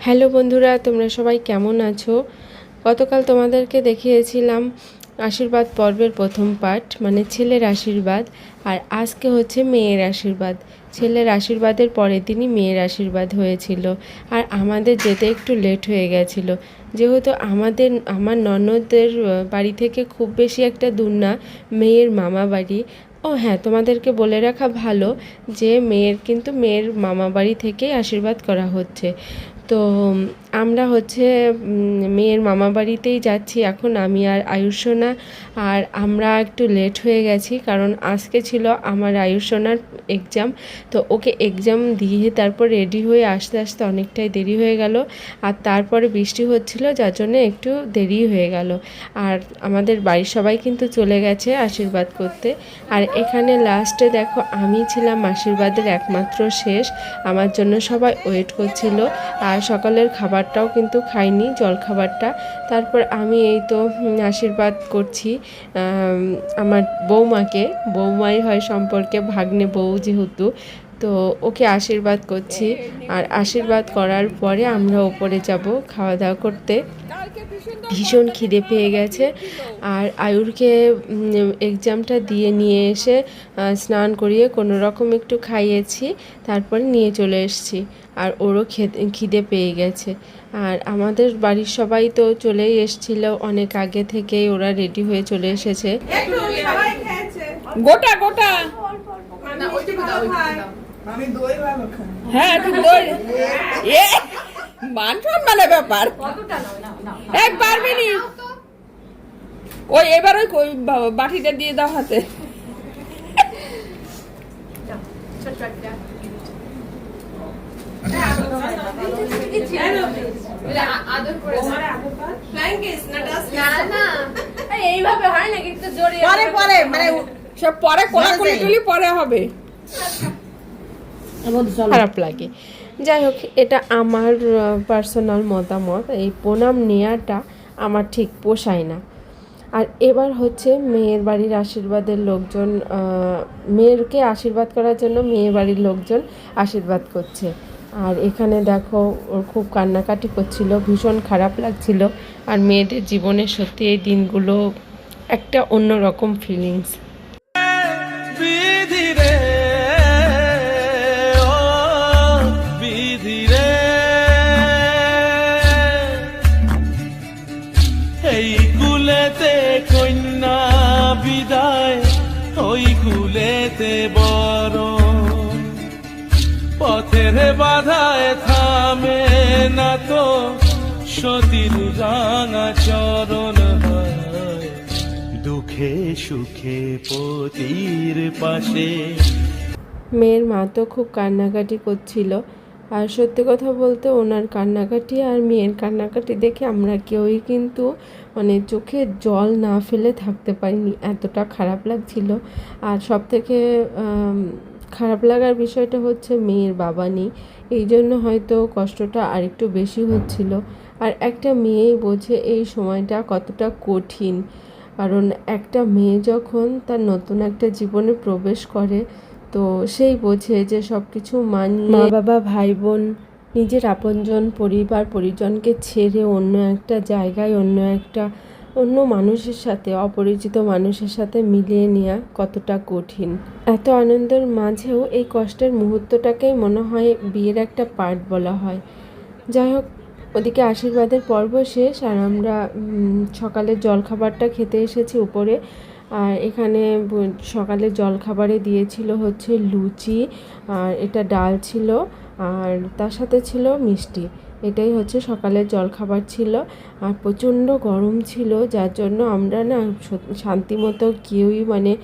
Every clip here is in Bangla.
হ্যালো বন্ধুরা তোমরা সবাই কেমন আছো? গতকাল তোমাদেরকে দেখিয়েছিলাম আশীর্বাদ পর্বের প্রথম পার্ট মানে ছেলের আশীর্বাদ আর আজকে হচ্ছে মেয়ের আশীর্বাদ। ছেলের আশীর্বাদের পরের দিনই মেয়ের আশীর্বাদ হয়েছিল আর আমাদের যেতে একটু লেট হয়ে গেছিল। যেহেতু আমাদের আমার ননদদের আহ, বাড়ি থেকে খুব বেশি একটা দূর না মেয়ের মামা বাড়ি। ও হ্যাঁ তোমাদেরকে বলে রাখা ভালো যে মেয়ের কিন্তু মেয়ের মামা বাড়ি থেকেই আশীর্বাদ করা হচ্ছে। তো আমরা হচ্ছে মেয়ের মামা বাড়িতেই যাচ্ছি এখন, আমি আর আয়ুষনা আর আমরা একটু লেট হয়ে গেছি, কারণ আজকে ছিল আমার আয়ুষনার এক্সাম তো ওকে এক্সাম দিয়ে তারপর রেডি হয়ে আসতে আসতে অনেকটাই দেরি হয়ে গেল। আর তারপরে বৃষ্টি হচ্ছিল, যার জন্য একটু দেরি হয়ে গেল। আর আমাদের বাড়ির সবাই কিন্তু চলে গেছে আশীর্বাদ করতে। আর এখানে লাস্টে দেখো, আমি ছিলাম আশীর্বাদের একমাত্র শেষ। আমার জন্য সবাই ওয়েট করছিল। আর সকালের খাবারটাও কিন্তু খাইনি, জলখাবারটা। তারপর আমি এই তো আশীর্বাদ করছি আমার বৌমাকে। বৌমাই হয় সম্পর্কে ভাগ্নে বউ যেহেতু তো ওকে আশীর্বাদ করছি। আর আশীর্বাদ করার পরে আমরা ওপরে যাব খাওয়া দাওয়া করতে। ভীষণ খিদে পেয়ে গেছে। আর আয়ুরকে এক্সামটা দিয়ে নিয়ে এসে স্নান করিয়ে কোনো রকম একটু খাইয়েছি তারপরে নিয়ে চলে এসেছি। আর ওরও খিদে পেয়ে গেছে। আর আমাদের বাড়ির সবাই তো চলেই এসেছিল অনেক আগে থেকেই ওরা রেডি হয়ে চলে এসেছে। গোটা গোটা। হ্যাঁ তুই দই। এ মান সম্মানের ব্যাপার। এক পারবি নি ওই এবার ওই কই বাটিটা দিয়ে দাও হাতে। এইভাবে হয় নাকি একটু। জোরে পরে পরে মানে সব পরে কোলাকুলি টুলি পরে হবে। খারাপ লাগে। যাই হোক, এটা আমার পার্সোনাল মতামত। এই প্রণাম নেওয়াটা আমার ঠিক পোষায় না। আর এবার হচ্ছে মেয়ের বাড়ির আশীর্বাদের লোকজন মেয়েরকে আশীর্বাদ করার জন্য মেয়ের বাড়ির লোকজন আশীর্বাদ করছে। আর এখানে দেখো, ওর খুব কান্নাকাটি করছিল, ভীষণ খারাপ লাগছিল। আর মেয়েদের জীবনে সত্যি এই দিনগুলো একটা অন্যরকম ফিলিংস কুলেতে বড়। পথের বাধায় থামে না তো, সতীর রাঙা চরণ দুঃখে সুখে পতির পাশে। মেয়ের মা তো খুব কান্নাকাটি করছিল। আর সত্যি কথা বলতে ওনার কান্নাকাটি আর মেয়ের কান্নাকাটি দেখে আমরা কেউই কিন্তু মানে চোখে জল না ফেলে থাকতে পারিনি, এতটা খারাপ লাগছিল। আর সব থেকে খারাপ লাগার বিষয়টা হচ্ছে মেয়ের বাবা নেই, এই জন্য হয়তো কষ্টটা আরেকটু বেশি হচ্ছিল। আর একটা মেয়েই বোঝে এই সময়টা কতটা কঠিন। কারণ একটা মেয়ে যখন তার নতুন একটা জীবনে প্রবেশ করে তো সেই বোঝে যে সব কিছু মানিয়ে বাবা ভাই বোন নিজের আপনজন, পরিবার, পরিজনকে ছেড়ে অন্য একটা জায়গায়, অন্য একটা, অন্য মানুষের সাথে, অপরিচিত মানুষের সাথে মিলিয়ে নেওয়া কতটা কঠিন। এত আনন্দের মাঝেও এই কষ্টের মুহূর্তটাকেই মনে হয় বিয়ের একটা পার্ট বলা হয়। যাই হোক, ওদিকে আশীর্বাদের পর্ব শেষ আর আমরা সকালের জলখাবারটা খেতে এসেছি উপরে। আর এখানে সকালে জলখাবারে দিয়েছিল হচ্ছে লুচি, আর এটা ডাল ছিল, আর তার সাথে ছিল মিষ্টি। এটাই হচ্ছে সকালের জলখাবার ছিল। আর প্রচণ্ড গরম ছিল, যার জন্য আমরা না সত- শান্তিমতো কেউই মানে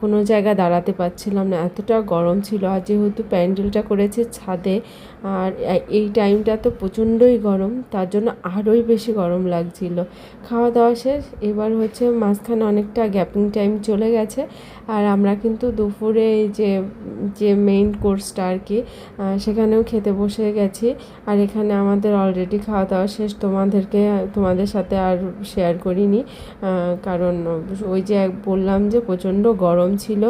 কোনো জায়গা দাঁড়াতে পারছিলাম না। এতটা গরম ছিল। আর যেহেতু প্যান্ডেলটা করেছে ছাদে, আর এই টাইমটা তো প্রচণ্ডই গরম, তার জন্য আরোই বেশি গরম লাগছিল। খাওয়া দাওয়া শেষ, এবার হচ্ছে মাঝখানে অনেকটা গ্যাপিং টাইম চলে গেছে। আর আমরা কিন্তু দুপুরে যে যে মেইন কোর্সটা আর কি সেখানেও খেতে বসে গেছি। আর এখানে এখানে আমাদের অলরেডি খাওয়া দাওয়া শেষ। তোমাদেরকে, তোমাদের সাথে আর শেয়ার করিনি। কারণ ওই যে বললাম যে প্রচণ্ড গরম ছিল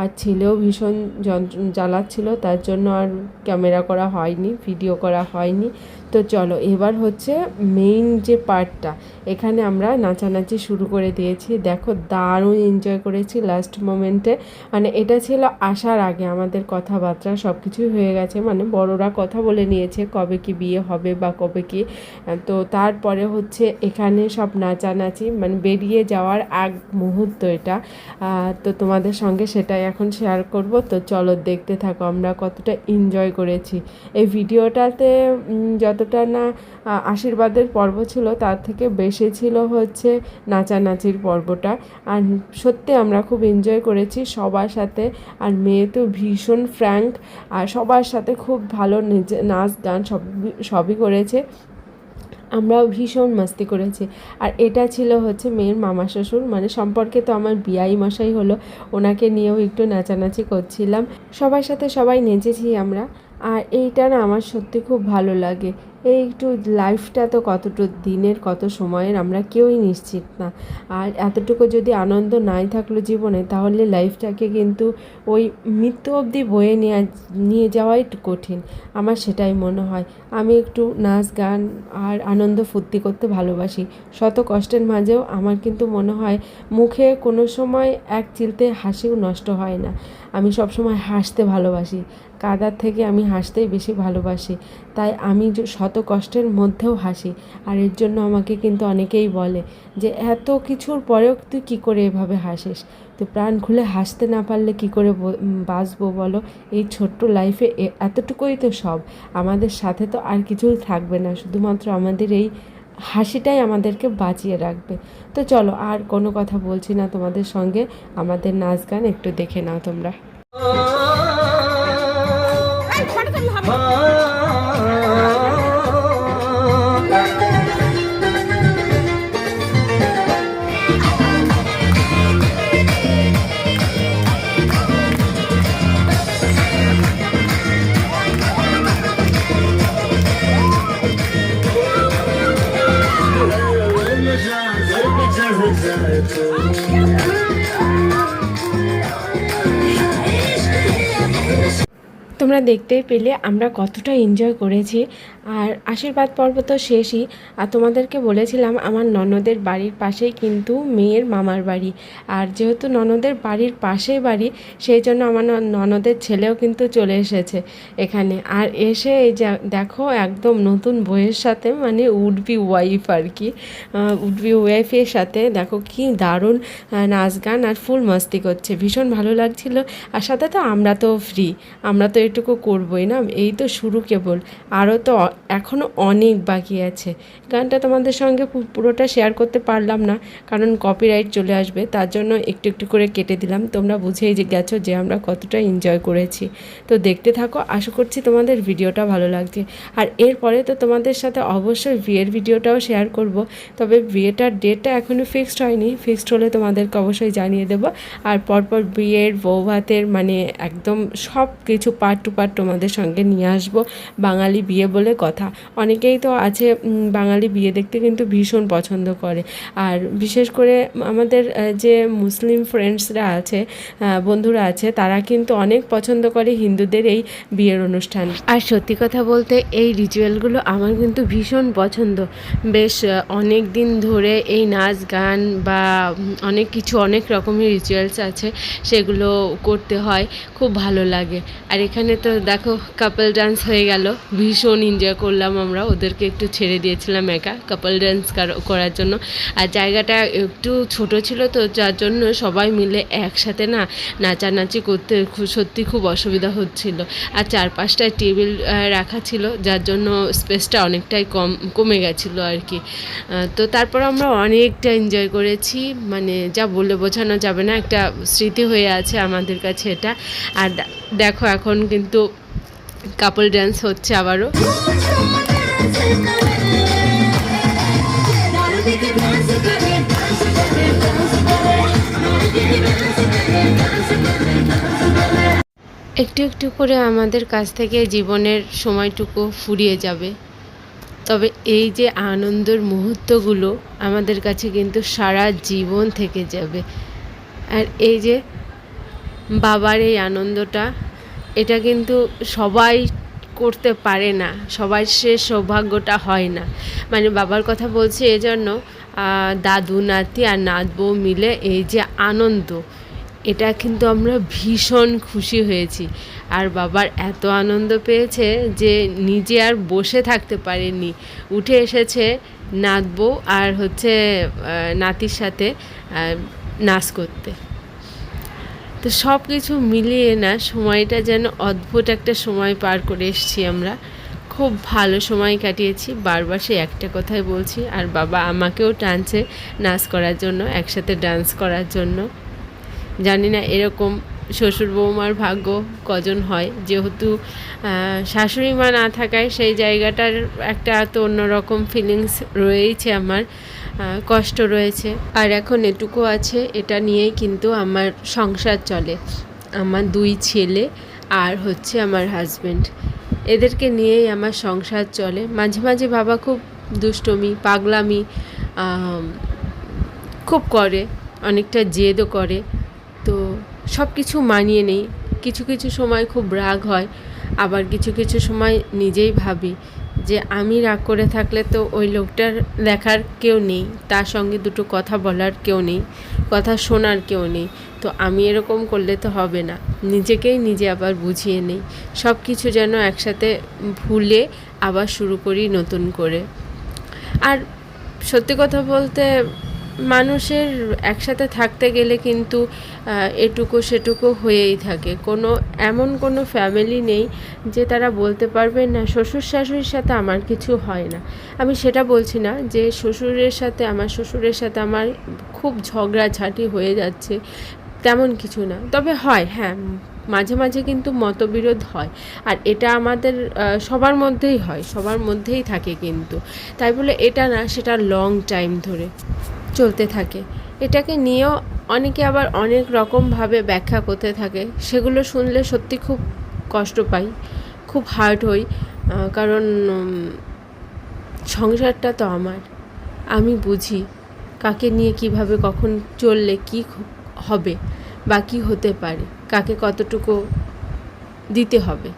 আর ছেলেও ভীষণ যন্ত্র, জ্বালাচ্ছিল, তার জন্য আর ক্যামেরা করা হয়নি ভিডিও করা হয়নি। তো চলো, এবার হচ্ছে মেইন যে পার্টটা এখানে আমরা নাচানাচি শুরু করে দিয়েছি। দেখো, দারুণ এনজয় করেছি লাস্ট মোমেন্টে মানে এটা ছিল আসার আগে আমাদের কথাবার্তা সব কিছুই হয়ে গেছে। মানে বড়রা কথা বলে নিয়েছে কবে কি বিয়ে হবে বা কবে কি। তো তারপরে হচ্ছে এখানে সব নাচানাচি মানে বেরিয়ে যাওয়ার আগ মুহূর্ত এটা। তো তোমাদের সঙ্গে সেটাই এখন শেয়ার করব। তো চলো দেখতে থাকো আমরা কতটা এনজয় করেছি। এই ভিডিওটাতে যতটা না আশীর্বাদের পর্ব ছিল, তার থেকে বেশি ছিল হচ্ছে নাচানাচির পর্বটা। আর সত্যি আমরা খুব এনজয় করেছি সবার সাথে। আর মেয়ে তো ভীষণ ফ্র্যাঙ্ক আর সবার সাথে খুব ভালো নাচ, গান সব, সবই করেছে। আমরাও ভীষণ মাস্তি করেছি। আর এটা ছিল হচ্ছে মেয়ের মামা শ্বশুর মানে সম্পর্কে তো আমার বিয়াই মশাই হলো, ওনাকে নিয়েও একটু নাচানাচি করছিলাম। সবার সাথে সবাই নেচেছি আমরা। আর এইটা না আমার সত্যি খুব ভালো লাগে। এই একটু লাইফটা তো কতটুকু দিনের, কত সময়ের, আমরা কেউই নিশ্চিত না। আর এতটুকু যদি আনন্দ নাই থাকল জীবনে, তাহলে লাইফটাকে কিন্তু ওই মৃত্যু অবধি বয়ে নেওয়া নিয়ে যাওয়াই কঠিন। আমার সেটাই মনে হয়। আমি একটু নাচ, গান আর আনন্দ ফুর্তি করতে ভালোবাসি। শত কষ্টের মাঝেও আমার কিন্তু মনে হয়, মুখে কোনো সময় এক চিলতে হাসিও নষ্ট হয় না। আমি সবসময় হাসতে ভালোবাসি। কাদার থেকে আমি হাসতেই বেশি ভালোবাসি। তাই আমি শত কষ্টের মধ্যেও হাসি। আর এর জন্য আমাকে কিন্তু অনেকেই বলে যে, এত কিছুর পরেও তুই কী করে এভাবে হাসিস? তো প্রাণ খুলে হাসতে না পারলে কী করে বাঁচবো বলো? এই ছোট্ট লাইফে এতটুকুই তো সব। আমাদের সাথে তো আর কিছুই থাকবে না। শুধুমাত্র আমাদের এই হাসিটাই আমাদেরকে বাঁচিয়ে রাখবে। তো চলো, আর কোনো কথা বলছি না তোমাদের সঙ্গে। আমাদের নাচ গান একটু দেখে নাও তোমরা। তোমরা দেখতেই পেলে আমরা কতটা এনজয় করেছি। আর আশীর্বাদ পর্ব তো শেষই। আর তোমাদেরকে বলেছিলাম, আমার ননদের বাড়ির পাশেই কিন্তু মেয়ের মামার বাড়ি। আর যেহেতু ননদের বাড়ির পাশেই বাড়ি, সেই জন্য আমার ননদের ছেলেও কিন্তু চলে এসেছে এখানে। আর এসে এই যে দেখো, একদম নতুন বইয়ের সাথে মানে উডবি ওয়াইফ আর কি। উডবি ওয়াইফের সাথে দেখো কি দারুণ নাচ গান আর ফুল মস্তি করছে। ভীষণ ভালো লাগছিল। আর সাথে তো আমরা তো ফ্রি আমরা তো এটুকু করবই না? এই তো শুরু কেবল। আরও তো এখনও অনেক বাকি আছে। গানটা তোমাদের সঙ্গে পুরোটা শেয়ার করতে পারলাম না, কারণ কপিরাইট চলে আসবে, তার জন্য একটু একটু করে কেটে দিলাম। তোমরা বুঝেই যে গেছো যে আমরা কতটা এনজয় করেছি। তো দেখতে থাকো, আশা করছি তোমাদের ভিডিওটা ভালো লাগছে। আর এরপরে তো তোমাদের সাথে অবশ্যই বিয়ের ভিডিওটাও শেয়ার করব, তবে বিয়েটার ডেটটা এখনও ফিক্সড হয়নি। ফিক্সড হলে তোমাদেরকে অবশ্যই জানিয়ে দেবো। আর পরপর বিয়ের বউ ভাতের মানে একদম সব কিছু পার্ট পার্ট তোমাদের সঙ্গে নিয়ে আসব বাঙালি বিয়ে বলে কথা। অনেকেই তো আছে বাঙালি বিয়ে দেখতে কিন্তু ভীষণ পছন্দ করে। আর বিশেষ করে আমাদের যে মুসলিম ফ্রেন্ডসরা আছে বন্ধুরা আছে, তারা কিন্তু অনেক পছন্দ করে হিন্দুদের এই বিয়ের অনুষ্ঠান। আর সত্যি কথা বলতে, এই রিচুয়ালগুলো আমার কিন্তু ভীষণ পছন্দ। বেশ অনেক দিন ধরে এই নাচ গান বা অনেক কিছু, অনেক রকমের রিচুয়ালস আছে, সেগুলো করতে হয়। খুব ভালো লাগে। আর এখানে তো দেখো কাপল ডান্স হয়ে গেল। ভীষণ এনজয় করলাম আমরা। ওদেরকে একটু ছেড়ে দিয়েছিলাম একা কাপল ডান্স করার জন্য। আর জায়গাটা একটু ছোট ছিল তো, যার জন্য সবাই মিলে একসাথে না নাচানাচি করতে সত্যি খুব অসুবিধা হচ্ছিল। আর চার পাঁচটা টেবিল রাখা ছিল, যার জন্য স্পেসটা অনেকটাই কম কমে গেছিল আর কি। তো তারপর আমরা অনেকটা এনজয় করেছি। মানে যা বলে বোঝানো যাবে না, একটা স্মৃতি হয়ে আছে আমাদের কাছে এটা। আর দেখো এখন কিন্তু কাপল ড্যান্স হচ্ছে আবারও। একটু একটু করে আমাদের কাছ থেকে জীবনের সময়টুকু ফুরিয়ে যাবে। তবে এই যে আনন্দের মুহূর্তগুলো আমাদের কাছে কিন্তু সারা জীবন থেকে যাবে। আর এই যে বাবার এই আনন্দটা এটা কিন্তু সবাই করতে পারে না, সবার সে সৌভাগ্যটা হয় না। মানে বাবার কথা বলছি এজন্য দাদু, নাতি আর নাত বউ মিলে এই যে আনন্দ, এটা কিন্তু আমরা ভীষণ খুশি হয়েছি। আর বাবার এত আনন্দ পেয়েছে যে নিজে আর বসে থাকতে পারেনি। উঠে এসেছে নাত বউ আর হচ্ছে নাতির সাথে নাচ করতে। তো সব কিছু মিলিয়ে না সময়টা যেন অদ্ভুত একটা সময় পার করে এসেছি আমরা। খুব ভালো সময় কাটিয়েছি। বারবার সে একটা কথাই বলছি, আর বাবা আমাকেও টানছে নাচ করার জন্য, একসাথে ডান্স করার জন্য। জানি না এরকম শ্বশুর বৌমার ভাগ্য কজন হয়। যেহেতু শাশুড়ি মা না থাকায় সেই জায়গাটার একটা তো অন্যরকম ফিলিংস রয়েইছে আমার। কষ্ট রয়েছে। আর এখন এটুকু আছে, এটা নিয়েই কিন্তু আমার সংসার চলে। আমার দুই ছেলে আর হচ্ছে আমার হাজব্যান্ড এদেরকে নিয়েই আমার সংসার চলে। মাঝে মাঝে বাবা খুব দুষ্টমি, পাগলামি খুব করে, অনেকটা জেদও করে। তো সব কিছু মানিয়ে নেই। কিছু কিছু সময় খুব রাগ হয়, আবার কিছু কিছু সময় নিজেই ভাবি যে আমি রাগ করে থাকলে তো ওই লোকটার দেখার কেউ নেই, তার সঙ্গে দুটো কথা বলার কেউ নেই, কথা শোনার কেউ নেই। তো আমি এরকম করলে তো হবে না। নিজেকেই নিজে আবার বুঝিয়ে নেই। সব কিছু যেন একসাথে ভুলে আবার শুরু করি নতুন করে। আর সত্যি কথা বলতে মানুষের একসাথে থাকতে গেলে কিন্তু এটুকু সেটুকু হয়েই থাকে। কোনো, এমন কোনো ফ্যামিলি নেই যে তারা বলতে পারবে, না, শ্বশুর শাশুড়ির সাথে আমার কিছু হয় না। আমি সেটা বলছি না যে শ্বশুরের সাথে, আমার শ্বশুরের সাথে আমার খুব ঝগড়াঝাটি হয়ে যাচ্ছে, তেমন কিছু না। তবে হয় হ্যাঁ মাঝে মাঝে কিন্তু মতবিরোধ হয়। আর এটা আমাদের সবার মধ্যেই হয়, সবার মধ্যেই থাকে কিন্তু। তাই বলে এটা না, সেটা লং টাইম ধরে। চলতে থাকে। এটাকে নিয়েও অনেকে আবার অনেক রকমভাবে ব্যাখ্যা করতে থাকে। সেগুলো শুনলে সত্যি খুব কষ্ট পাই, খুব হার্ট হই কারণ সংসারটা তো আমার। আমি বুঝি কাকে নিয়ে কীভাবে কখন চললে কি হবে বা কী হতে পারে, কাকে কতটুকু দিতে হবে।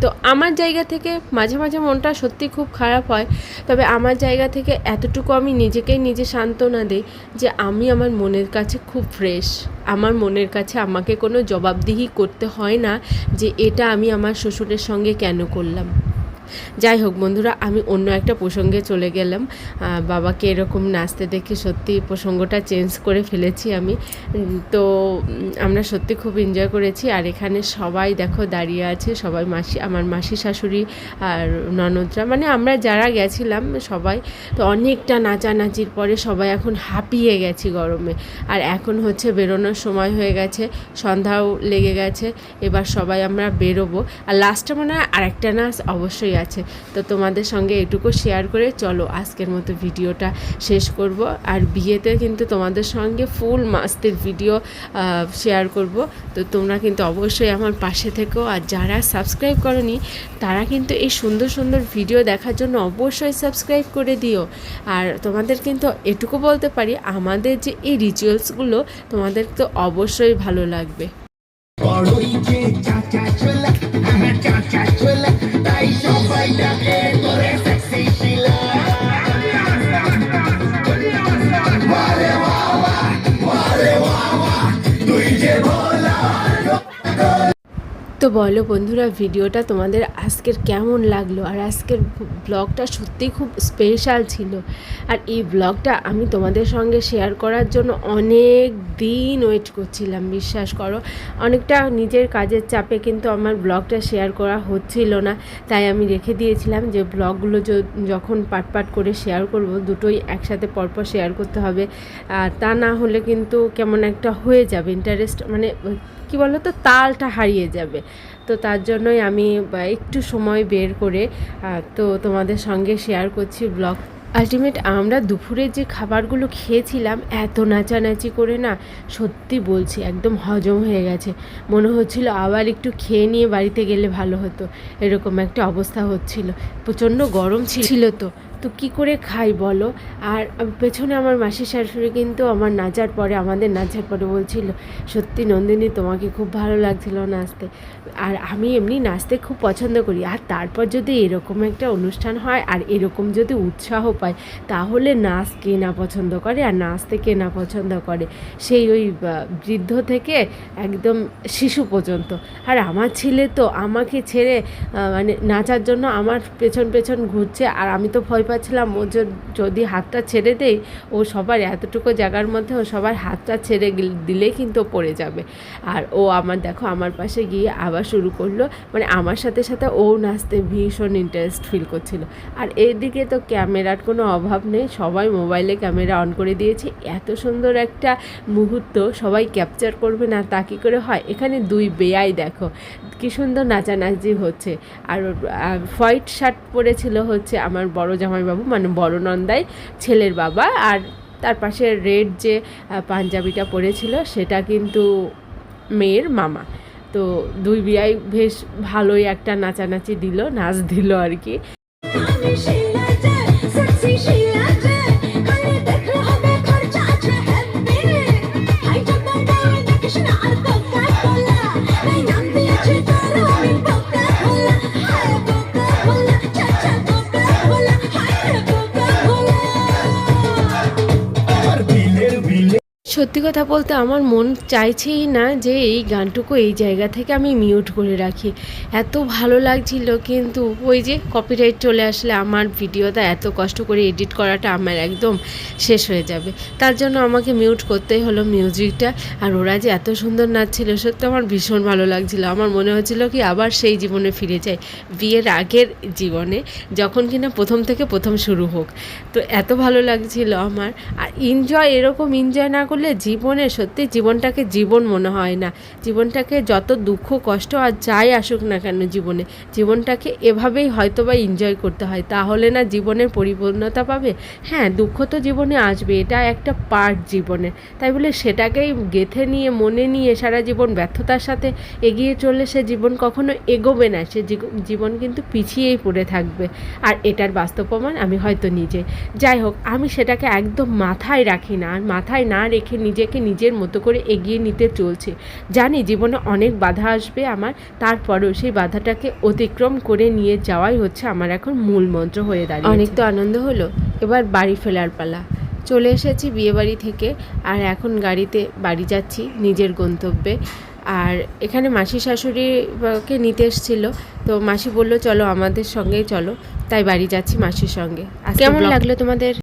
তো আমার জায়গা থেকে মাঝে মাঝে মনটা সত্যি খুব খারাপ হয়, তবে আমার জায়গা থেকে এতটুকু আমি নিজেকেই নিজে সান্ত্বনা দিই যে আমি আমার মনের কাছে খুব ফ্রেশ আমার মনের কাছে আমাকে কোনো জবাবদিহি করতে হয় না যে এটা আমি আমার শ্বশুরের সঙ্গে কেন করলাম। যাই হোক বন্ধুরা, আমি অন্য একটা প্রসঙ্গে চলে গেলাম। বাবাকে এরকম নাচতে দেখে সত্যি প্রসঙ্গটা চেঞ্জ করে ফেলেছি আমি। তো আমরা সত্যি খুব এনজয় করেছি। আর এখানে সবাই দেখো দাঁড়িয়ে আছে, সবাই মাসি, আমার মাসি শাশুড়ি আর ননদরা মানে আমরা যারা গেছিলাম সবাই, তো অনেকটা নাচানাচির পরে সবাই এখন হাঁপিয়ে গেছি গরমে। আর এখন হচ্ছে বেরোনোর সময় হয়ে গেছে, সন্ধ্যাও লেগে গেছে, এবার সবাই আমরা বেরোবো। আর লাস্টে মনে হয় আরেকটা নাচ অবশ্যই আছে। তো তোমাদের সঙ্গে এটুকু শেয়ার করে চলো আজকের মতো ভিডিওটা শেষ করব। আর বিয়েতে কিন্তু তোমাদের সঙ্গে ফুল মাস্তের ভিডিও শেয়ার করব। তো তোমরা কিন্তু অবশ্যই আমার পাশে থেকো। আর যারা সাবস্ক্রাইব করনি, তারা কিন্তু এই সুন্দর সুন্দর ভিডিও দেখার জন্য অবশ্যই সাবস্ক্রাইব করে দিও। আর তোমাদের কিন্তু এটুকু বলতে পারি, আমাদের যে এই রিচুয়ালসগুলো তোমাদের তো অবশ্যই ভালো লাগবে। তো বলো বন্ধুরা, ভিডিওটা তোমাদের আজকের কেমন লাগল? আর আজকের ব্লগটা সত্যিই খুব স্পেশাল ছিল। আর এই ব্লগটা আমি তোমাদের সঙ্গে শেয়ার করার জন্য অনেক দিন ওয়েট করছিলাম, বিশ্বাস করো। অনেকটা নিজের কাজের চাপে কিন্তু আমার ব্লগটা শেয়ার করা হচ্ছিল না। তাই আমি রেখে দিয়েছিলাম যে ব্লগগুলো যখন পাট পাট করে শেয়ার করব, দুটোই একসাথে পরপর শেয়ার করতে হবে। আর তা না হলে কিন্তু কেমন একটা হয়ে যাবে ইন্টারেস্ট মানে কি বলো তো তালটা হারিয়ে যাবে। তো তার জন্যই আমি একটু সময় বের করে তো তোমাদের সঙ্গে শেয়ার করছি ব্লগ আলটিমেট আমরা দুপুরে যে খাবারগুলো খেয়েছিলাম, এত নাচানাচি করে না, সত্যি বলছি, একদম হজম হয়ে গেছে। মনে হচ্ছিল আবার একটু খেয়ে নিয়ে বাড়িতে গেলে ভালো হতো, এরকম একটা অবস্থা হচ্ছিল। প্রচণ্ড গরম ছিল তো। তো কি করে খাই বলো? আর পেছনে আমার মাসির শাশুড়ি কিন্তু আমার নাচার পরে, আমাদের নাচার পরে বলছিল, সত্যি নন্দিনী, তোমাকে খুব ভালো লাগছিল নাচতে। আর আমি এমনি নাচতে খুব পছন্দ করি। আর তারপর যদি এরকম একটা অনুষ্ঠান হয়, আর এরকম যদি উৎসাহ পায়, তাহলে নাচ কে না পছন্দ করে আর নাচতে কে না পছন্দ করে? সেই ওই বৃদ্ধ থেকে একদম শিশু পর্যন্ত। আর আমার ছেলে তো আমাকে ছেড়ে মানে নাচার জন্য আমার পেছন পেছন ঘুরছে, আর আমি তো ভয় পাচ্ছিলাম ও যদি হাতটা ছেড়ে দেয় ও সবার এতটুকু জায়গার মধ্যে ও সবার হাতটা ছেড়ে দিলেই কিন্তু পড়ে যাবে। আর ও আমার, দেখো, আমার পাশে গিয়ে আবার শুরু করল। মানে আমার সাথে সাথে ও নাচতে ভীষণ ইন্টারেস্ট ফিল করছিল। আর এইদিকে তো ক্যামেরার কোনো অভাব নেই, সবাই মোবাইলে ক্যামেরা অন করে দিয়েছে। এত সুন্দর একটা মুহূর্ত, সবাই ক্যাপচার করবে না, তা কী করে হয়? এখানে দুই বেয়াই দেখো, কি সুন্দর নাচানাচি হচ্ছে। আর হোয়াইট শার্ট পরেছিল হচ্ছে আমার বড় জামাইবাবু মানে বড় নন্দাই ছেলের বাবা। আর তার পাশে রেড যে পাঞ্জাবিটা পরেছিল, সেটা কিন্তু মেয়ের মামা। তো দুই বিয়াই বেশ ভালোই একটা নাচানাচি দিল, নাচ দিল আর কি। সত্যি কথা বলতে আমার মন চাইছেই না যে এই গানটুকু এই জায়গা থেকে আমি মিউট করে রাখি। এত ভালো লাগছিল কিন্তু ওই যে কপিরাইট চলে আসলে আমার ভিডিওটা এত কষ্ট করে এডিট করাটা আমার একদম শেষ হয়ে যাবে। তার জন্য আমাকে মিউট করতেই হলো মিউজিকটা আর ওরা যে এত সুন্দর নাচছিল, সত্যি আমার ভীষণ ভালো লাগছিল। আমার মনে হচ্ছিল কি আবার সেই জীবনে ফিরে যাই, বিয়ের আগের জীবনে, যখন কিনা প্রথম থেকে প্রথম শুরু হোক। তো এত ভালো লাগছিল আমার। আর এনজয় এরকম এনজয় না করলে জীবনে সত্যি জীবনটাকে জীবন মনে হয় না। জীবনটাকে যত দুঃখ, কষ্ট আর যাই আসুক না কেন জীবনে, জীবনটাকে এভাবেই হয়তো বা এনজয় করতে হয়। তাহলে না জীবনের পরিপূর্ণতা পাবে? হ্যাঁ দুঃখ তো জীবনে আসবে, এটা একটা পার্ট জীবনের তাই বলে সেটাকেই গেথে নিয়ে, মনে নিয়ে সারা জীবন ব্যর্থতার সাথে এগিয়ে চললে সে জীবন কখনো এগোবে না, সে জীবন কিন্তু পিছিয়েই পড়ে থাকবে। আর এটার বাস্তব প্রমাণ আমি হয়তো নিজে। যাই হোক, আমি সেটাকে একদম মাথায় রাখি না, আর মাথায় না রেখে নিজেকে নিজের মতো করে এগিয়ে নিতে চলছে। জানি জীবনে অনেক বাধা আসবে আমার তারপরেও সেই বাধাটাকে অতিক্রম করে নিয়ে যাওয়াই হচ্ছে আমার এখন মূল মন্ত্র হয়ে দাঁড়িয়ে অনেক তো আনন্দ হলো। এবার বাড়ি ফেরার পালা। চলে এসেছি বিয়েবাড়ি থেকে আর এখন গাড়িতে বাড়ি যাচ্ছি নিজের গন্তব্যে। আর এখানে মাসি শাশুড়িকে নিতে এসেছিল। তো মাসি বলল চলো আমাদের সঙ্গেই চলো। তাই বাড়ি যাচ্ছি মাসির সঙ্গে। কেমন লাগল তোমাদের?